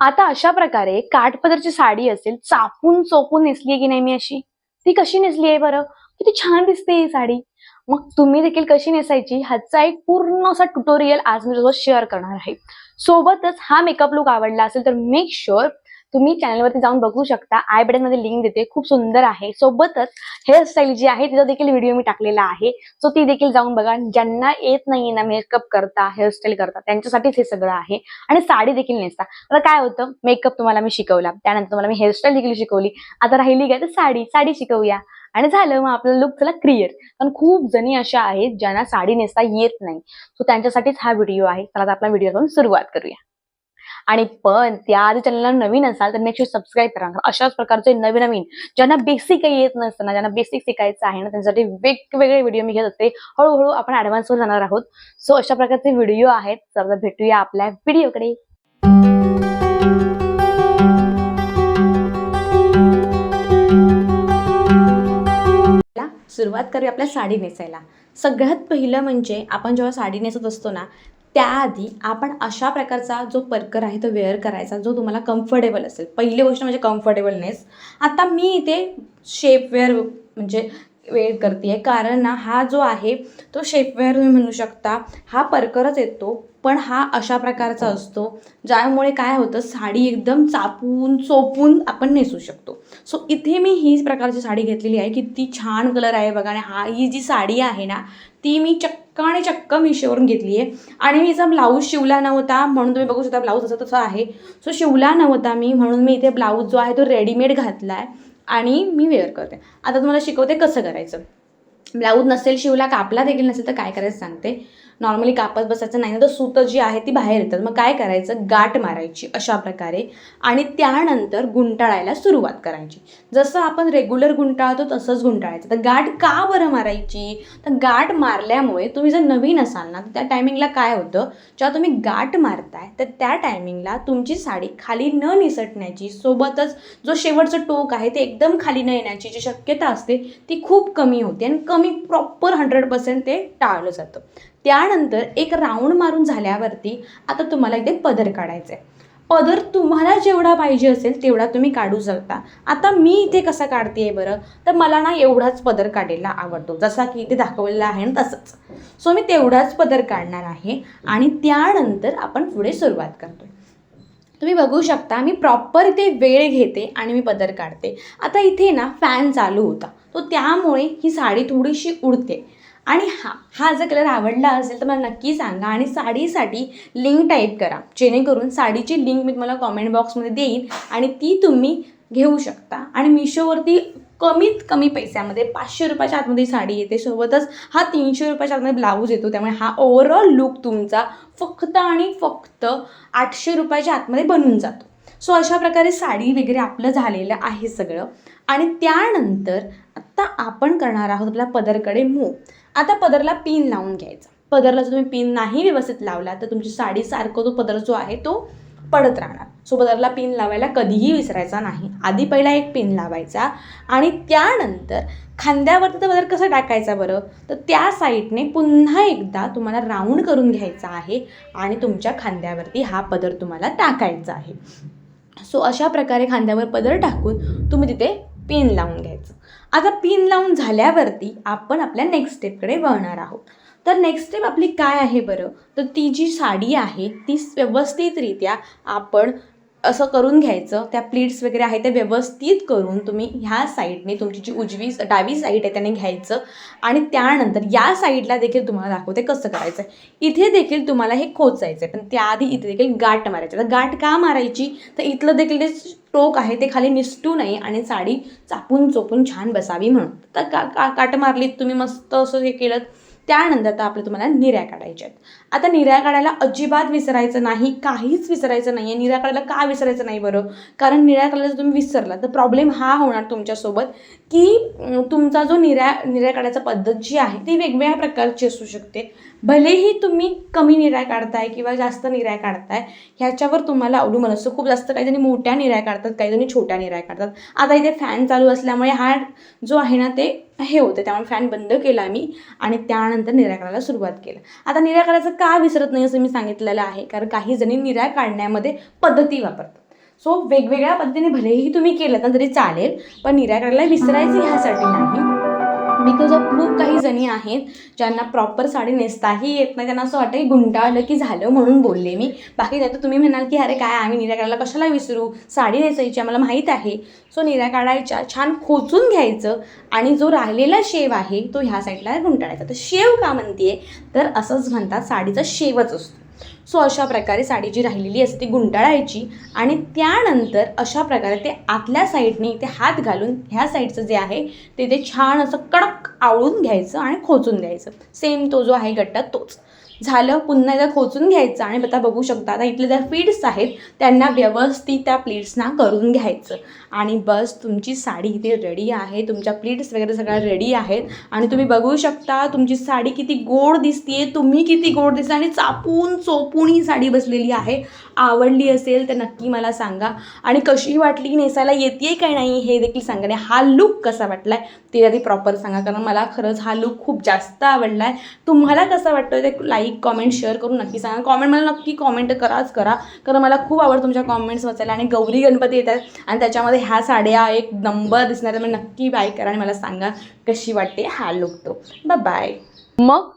आता अशा प्रकारे काठपदरची साडी असेल चापून चोपून नेसली की नाही मी अशी? ती कशी नेसली आहे बरं? किती छान दिसते ही साडी. मग तुम्ही देखील कशी नेसायची? ह्याचा एक पूर्ण असा ट्युटोरियल आज मी तुझं शेअर करणार आहे. सोबतच हा मेकअप लुक आवडला असेल तर मेक शुअर तुम्ही चॅनलवरती जाऊन बघू शकता. आय बटनमध्ये लिंक देते. खूप सुंदर आहे. सोबतच हेअरस्टाईल जी आहे तिचा देखील व्हिडिओ मी टाकलेला आहे. सो ती देखील जाऊन बघा. ज्यांना येत नाहीये ना मेकअप करता हेअरस्टाईल करता त्यांच्यासाठीच हे सगळं आहे. आणि साडी देखील नेसता. आता काय होतं? मेकअप तुम्हाला मी शिकवला. त्यानंतर तुम्हाला मी हेअरस्टाईल देखील शिकवली. आता राहिली काय? तर साडी. साडी शिकवूया. आणि झालं मग आपला लुक चला क्लिअर पण खूप जणी अशा आहेत ज्यांना साडी नेसता येत नाही. सो त्यांच्यासाठीच हा व्हिडिओ आहे. चला आता आपला व्हिडिओ करून सुरुवात करूया. आणि पण त्याआधी चॅनलला नवीन असाल तर नेक्स्ट सबस्क्राईब करा. अशाच प्रकारचे नवीन नवीन ज्यांना बेसिक काही येत नसतं ना ज्यांना बेसिक शिकायचं आहे ना त्यांच्यासाठी वेगवेगळे व्हिडिओ मी घेत असते. हळूहळू आपण ऍडव्हान्सवर जाणार आहोत. सो अशा प्रकारचे व्हिडिओ आहेत. तर भेटूया आपल्या व्हिडिओकडे सुरुवात करूया आपल्या साडी नेसायला. सगळ्यात पहिलं म्हणजे आपण जेव्हा साडी नेसत असतो ना त्याआधी आपण अशा प्रकारचा जो पर्कर आहे तो वेअर करायचा जो तुम्हाला कम्फर्टेबल असेल. पहिली गोष्ट म्हणजे कम्फर्टेबलनेस आता मी इथे शेपवेअर म्हणजे वेअर करते आहे कारण ना हा जो आहे तो शेपवेअर तुम्ही म्हणू शकता हा परकरच येतो. पण हा अशा प्रकारचा असतो ज्यामुळे काय होतं साडी एकदम चापून चोपून आपण नेसू शकतो. सो इथे मी ही प्रकारची साडी घेतलेली आहे किती छान कलर आहे बघा. आणि हा ही जी साडी आहे ना ती मी चक्क आणि चक्क मिशोवरून घेतली आहे. आणि मी हिचा ब्लाऊज शिवला नव्हता म्हणून तुम्ही बघू शकता ब्लाऊज असं तसं आहे. सो शिवला नव्हता मी म्हणून मी इथे ब्लाऊज जो आहे तो रेडीमेड घातला आहे आणि मी वेअर करते. आता तुम्हाला शिकवते कसं करायचं. ब्लाऊज नसेल शिवला कापला देखील नसेल तर काय करायचं सांगते. नॉर्मली कापत बसायचं नाही ना तर सुतं जी आहे ती बाहेर येतात. मग काय करायचं? गाठ मारायची अशा प्रकारे आणि त्यानंतर गुंटाळायला सुरुवात करायची. जसं आपण रेग्युलर गुंटाळतो तसंच गुंटाळायचं तर गाठ का बरं मारायची? तर गाठ मारल्यामुळे तुम्ही जर नवीन असाल ना तर त्या टायमिंगला काय होतं? जेव्हा तुम्ही गाठ मारताय तर त्या टायमिंगला तुमची साडी खाली न निसटण्याची सोबतच जो शेवटचं टोक आहे ते एकदम खाली न येण्याची जी शक्यता असते ती खूप कमी होते. आणि कमी प्रॉपर हंड्रेड पर्सेंट ते टाळलं जातं. त्यानंतर एक राऊंड मारून झाल्यावरती आता तुम्हाला इथे पदर काढायचा आहे पदर तुम्हाला जेवढा पाहिजे असेल तेवढा तुम्ही काढू शकता. आता मी इथे कसा काढते बरं? तर मला ना एवढाच पदर काढायला आवडतो. जसा की इथे दाखवलेला आहे ना तसंच. सो मी तेवढाच पदर काढणार आहे आणि त्यानंतर आपण पुढे सुरुवात करतो तुम्ही बघू शकता मी प्रॉपर इथे वेळ घेते आणि मी पदर काढते. आता इथे ना फॅन चालू होता. तो त्यामुळे ही साडी थोडीशी उडते. आणि हा हा जर कलर आवडला असेल तर मला नक्की सांगा आणि साडीसाठी लिंक टाईप करा. जेणेकरून साडीची लिंक मी तुम्हाला कॉमेंट बॉक्समध्ये देईन आणि ती तुम्ही घेऊ शकता. आणि मिशोवरती कमीत कमी पैशामध्ये पाचशे रुपयाच्या आतमध्ये साडी येते. सोबतच हा तीनशे रुपयाच्या आतमध्ये ब्लाऊज येतो. त्यामुळे हा ओव्हरऑल लुक तुमचा फक्त आणि फक्त आठशे रुपयाच्या आतमध्ये बनून जातो. सो अशा प्रकारे साडी वगैरे आपलं झालेलं आहे सगळं. आणि त्यानंतर आत्ता आपण करणार आहोत आपल्या पदरकडे मूव आता पदरला पिन लावून घ्यायचा. पदरला जर तुम्ही पिन नाही व्यवस्थित लावला तर तुमची साडीसारखं तो पदर जो आहे तो पडत राहणार. सो पदरला पिन लावायला कधीही विसरायचा नाही. आधी पहिला एक पिन लावायचा आणि त्यानंतर खांद्यावरती तर पदर कसा टाकायचा बरं? तर त्या साईडने पुन्हा एकदा तुम्हाला राऊंड करून घ्यायचा आहे आणि तुमच्या खांद्यावरती हा पदर तुम्हाला टाकायचा आहे. सो अशा प्रकारे खांद्यावर पदर टाकून तुम्ही तिथे पिन लावून घ्यायचं. आता पिन लावून झाल्यावरती आपण आपल्या नेक्स्ट स्टेपकडे वळणार आहोत. तर नेक्स्ट स्टेप आपली काय आहे बरं? तर ती जी साडी आहे ती व्यवस्थितरित्या आपण असं करून घ्यायचं त्या प्लीट्स वगैरे आहे ते व्यवस्थित करून तुम्ही ह्या साईडने तुमची जी उजवी डावी साईड आहे त्याने घ्यायचं. आणि त्यानंतर या साईडला देखील तुम्हाला दाखवते कसं करायचं इथे देखील तुम्हाला हे खोचायचं आहे पण त्याआधी इथे देखील गाठ मारायची. तर गाठ का मारायची? तर इथलं देखील जे टोक आहे ते खाली निसटू नये आणि साडी चापून चोपून छान बसावी म्हणून. तर का का काट मारलीत तुम्ही मस्त असं हे केलं त्यानंतर आता आपलं तुम्हाला निऱ्या काढायच्या आहेत आता निऱ्या काढायला अजिबात विसरायचं नाही काहीच विसरायचं नाही आहे निऱ्या काढायला का विसरायचं नाही बरं? कारण निऱ्या काढायला जर तुम्ही विसरला तर प्रॉब्लेम हा होणार तुमच्यासोबत की तुमचा जो निऱ्या निऱ्या काढायचा पद्धत जी आहे ती वेगवेगळ्या प्रकारची असू शकते. भलेही तुम्ही कमी निऱ्या काढताय किंवा जास्त निऱ्या काढताय ह्याच्यावर तुम्हाला अवलंबून असतं खूप जास्त काही जणी मोठ्या निऱ्या काढतात काही जणी छोट्या निऱ्या काढतात. आता इथे फॅन चालू असल्यामुळे हा जो आहे ना ते हे होते. त्यामुळे फॅन बंद केला मी आणि त्यानंतर निर्या काढायला सुरुवात केलं. आता निर्या काढायचं का विसरत नाही असं मी सांगितलेलं आहे? कारण काही जणी निराळ काढण्यामध्ये पद्धती वापरतात. सो वेगवेगळ्या पद्धतीने भलेही तुम्ही केलं ना तरी चालेल पण निर्या काढायला विसरायचं ह्यासाठी नाही. बिकॉज ऑफ खूप काही जणी आहेत ज्यांना प्रॉपर साडी नेसताही येत नाही. त्यांना असं वाटतं की गुंडाळलं की झालं म्हणून बोलले मी. बाकी त्यात तुम्ही म्हणाल की अरे काय आम्ही निर्या काढायला कशाला विसरू? साडी नेसायची आम्हाला माहीत आहे. सो निऱ्या काढायच्या छान खोचून घ्यायचं आणि जो राहिलेला शेव आहे तो ह्या साईडला गुंटाळायचा तर शेव का म्हणते तर असंच म्हणतात साडीचा शेवच असतो. सो अशा प्रकारे साडी जी राहिलेली असते ती गुंडाळायची आणि त्यानंतर अशा प्रकारे ते आतल्या साईडने ते हात घालून ह्या साईडचं जे आहे ते ते छान असं कडक आवळून घ्यायचं आणि खोचून द्यायचं सेम तो जो आहे गट्टा तोच. झालं पुन्हा एकदा खोचून घ्यायचं आणि आता बघू शकता आता इथले ज्या फीड्स आहेत त्यांना व्यवस्थित त्या प्लीट्सना करून घ्यायचं. आणि बस तुमची साडी इथे रेडी आहे तुमच्या प्लीट्स वगैरे सगळ्या रेडी आहेत. आणि तुम्ही बघू शकता तुमची साडी किती गोड दिसते तुम्ही किती गोड दिसते आणि चापून चोप पुणी ही साडी बसलेली आहे. आवडली असेल तर नक्की मला सांगा. आणि कशी वाटली नेसायला येते काय नाही हे देखील सांगा आणि हा लुक कसा वाटला आहे ते आधी प्रॉपर सांगा कारण मला खरंच हा लुक खूप जास्त आवडला आहे तुम्हाला कसं वाटतं ते लाईक कॉमेंट शेअर करून नक्की सांगा. कॉमेंट मला नक्की कॉमेंट कराच करा कारण मला खूप आवडतं तुमच्या कॉमेंट्स वाचायला आणि गौरी गणपती येतात आणि त्याच्यामध्ये ह्या साड्या एक नंबर दिसणार तर नक्की बाय करा आणि मला सांगा कशी वाटते हा लुक तो. बाय मग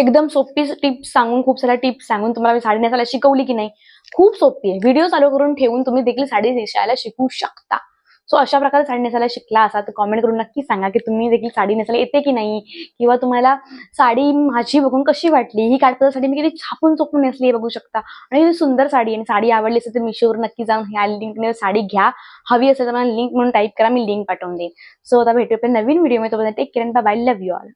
एकदम सोपी टिप्स सांगून खूप साऱ्या टिप्स सांगून तुम्हाला मी साडी नेसायला शिकवली की नाही खूप सोपी आहे. व्हिडिओ चालू करून ठेवून तुम्ही देखील साडी नेसायला शिकू शकता. सो अशा प्रकारे साडी नेसायला शिकला असा तर कॉमेंट करून नक्की सांगा की तुम्ही देखील साडी नेसायला येते की नाही? किंवा तुम्हाला साडी माझी बघून कशी वाटली? ही काढता साडी मी किती छापून चोपून नेसली हे बघू शकता. आणि सुंदर साडी आणि साडी आवडली असेल तर मिशोवर नक्की जाऊन ह्या लिंकने साडी घ्या. हवी असेल तर मला लिंक म्हणून टाईप करा मी लिंक पाठवून देईन. सो आता भेटू नवीन व्हिडिओ मी तुम्हाला take care bye love you all